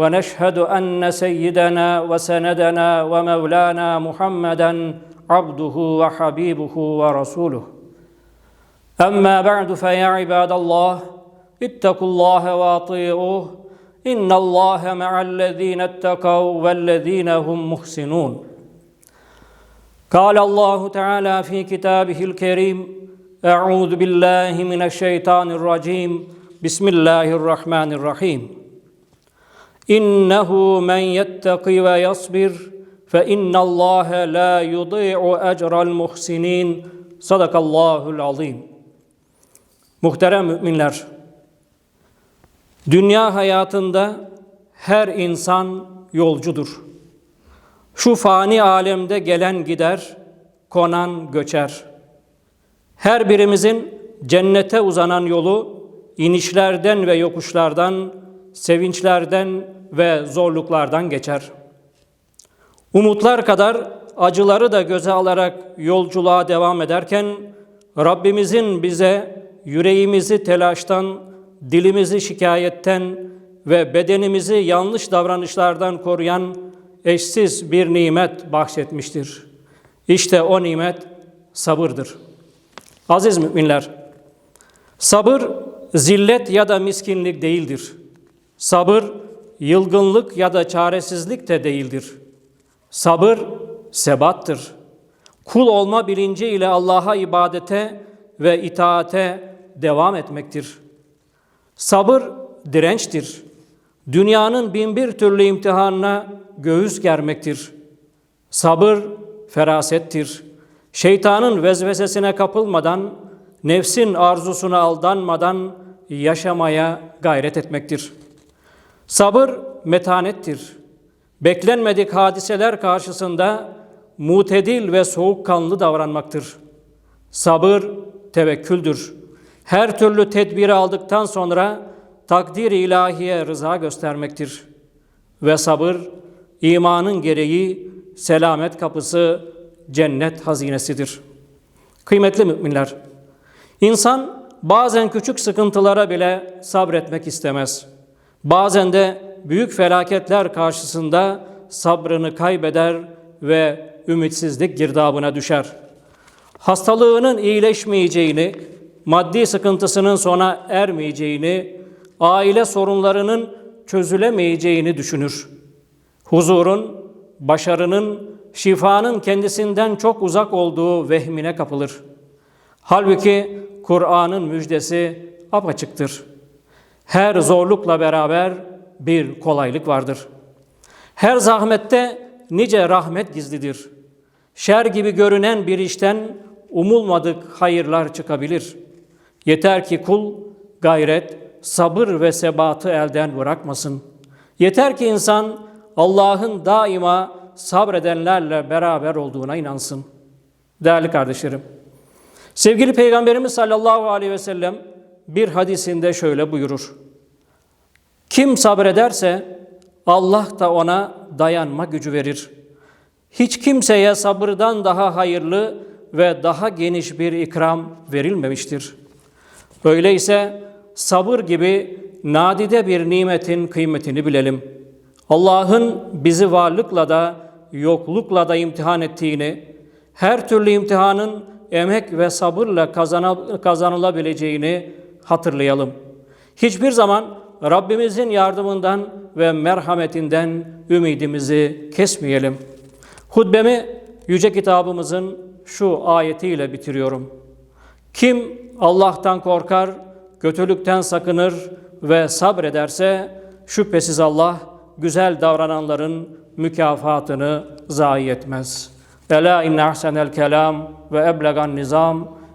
ونشهد ان سيدنا وسندنا ومولانا محمدا عبده وحبيبه ورسوله اما بعد فيا عباد الله اتقوا الله واطيعوه ان الله مع الذين اتقوا والذين هم محسنون قال الله تعالى في كتابه الكريم اعوذ بالله من الشيطان الرجيم بسم الله الرحمن الرحيم İnnehu men yettaki ve yasbir fe innallâhe la yudî'u ecral muhsinin. Sadakallâhul azîm. Muhterem müminler, dünya hayatında her insan yolcudur. Şu fani alemde gelen gider, konan göçer. Her birimizin cennete uzanan yolu inişlerden ve yokuşlardan sevinçlerden ve zorluklardan geçer. Umutlar kadar acıları da göze alarak yolculuğa devam ederken Rabbimizin bize yüreğimizi telaştan, dilimizi şikayetten ve bedenimizi yanlış davranışlardan koruyan eşsiz bir nimet bahşetmiştir. İşte o nimet sabırdır. Aziz müminler, sabır zillet ya da miskinlik değildir. Sabır yılgınlık ya da çaresizlik de değildir. Sabır sebattır. Kul olma bilinci ile Allah'a ibadete ve itaate devam etmektir. Sabır dirençtir. Dünyanın bin bir türlü imtihanına göğüs germektir. Sabır ferasettir. Şeytanın vezvesesine kapılmadan, nefsin arzusuna aldanmadan yaşamaya gayret etmektir. Sabır metanettir. Beklenmedik hadiseler karşısında mutedil ve soğukkanlı davranmaktır. Sabır tevekküldür. Her türlü tedbiri aldıktan sonra takdir ilahiye rıza göstermektir. Ve sabır imanın gereği selamet kapısı cennet hazinesidir. Kıymetli müminler, insan bazen küçük sıkıntılara bile sabretmek istemez. Bazen de büyük felaketler karşısında sabrını kaybeder ve ümitsizlik girdabına düşer. Hastalığının iyileşmeyeceğini, maddi sıkıntısının sona ermeyeceğini, aile sorunlarının çözülemeyeceğini düşünür. Huzurun, başarının, şifanın kendisinden çok uzak olduğu vehmine kapılır. Halbuki Kur'an'ın müjdesi apaçıktır. Her zorlukla beraber bir kolaylık vardır. Her zahmette nice rahmet gizlidir. Şer gibi görünen bir işten umulmadık hayırlar çıkabilir. Yeter ki kul gayret, sabır ve sebatı elden bırakmasın. Yeter ki insan Allah'ın daima sabredenlerle beraber olduğuna inansın. Değerli kardeşlerim, sevgili Peygamberimiz sallallahu aleyhi ve sellem bir hadisinde şöyle buyurur. Kim sabrederse Allah da ona dayanma gücü verir. Hiç kimseye sabırdan daha hayırlı ve daha geniş bir ikram verilmemiştir. Öyleyse sabır gibi nadide bir nimetin kıymetini bilelim. Allah'ın bizi varlıkla da yoklukla da imtihan ettiğini, her türlü imtihanın emek ve sabırla kazanılabileceğini hatırlayalım. Hiçbir zaman Rabbimizin yardımından ve merhametinden ümidimizi kesmeyelim. Hutbemi yüce kitabımızın şu ayetiyle bitiriyorum. Kim Allah'tan korkar, kötülükten sakınır ve sabrederse şüphesiz Allah güzel davrananların mükafatını zayi etmez. Ela inne ahsenel kelam ve eblegan nizam